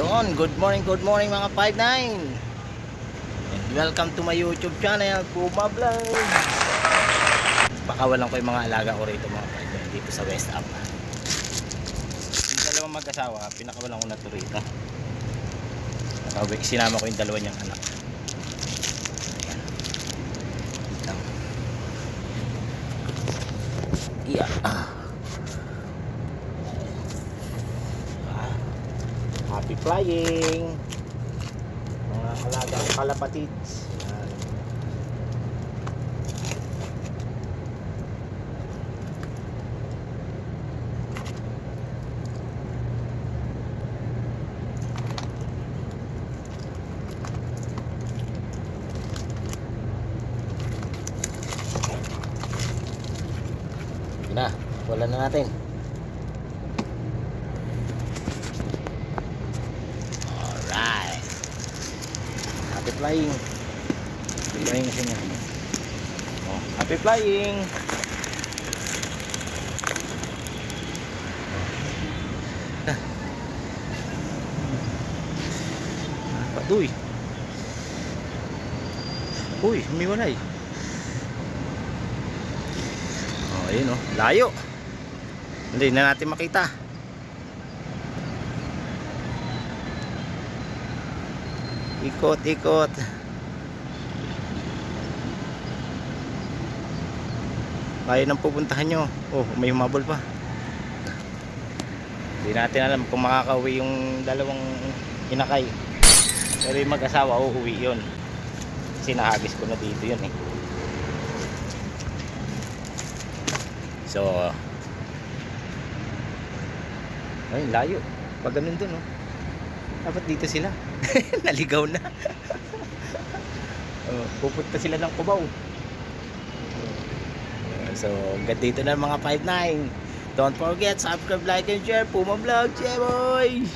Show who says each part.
Speaker 1: Yon, good morning, good morning mga 5'9 And welcome to my YouTube channel, Puma Vlog Pakawalan ko yung mga alaga ko rito mga 5'9 dito sa West Up. Yung dalawang mag-asawa, pinakawalan ko na to rito. Nakawik, sinama ko yung dalawa niyang anak. Ayan. Yeah. Flying! Mga alaga ang kalapatids. Yan. Na, wala na natin. Happy flying. Happy flying kasi niya. Oh, happy flying. Patuy. Uy, umiwalay. Oh, ayun oh. Layo. Hindi na natin makita. Ikot, ikot. Kaya nang pupuntahan nyo. Oh, may humabol pa. Hindi natin alam kung makakauwi yung dalawang inakay. Pero yung mag-asawa, uuwi yun. Kasi nahagis ko na dito yun eh. So, ay, layo. Pag ganun dun, oh. Dapat dito sila. Naligaw na. oh, pupunta sila ng Cubao. Uh, so, hanggang dito na mga 5'9". Don't forget, subscribe, like, and share. Puma Vlog, yeah boy!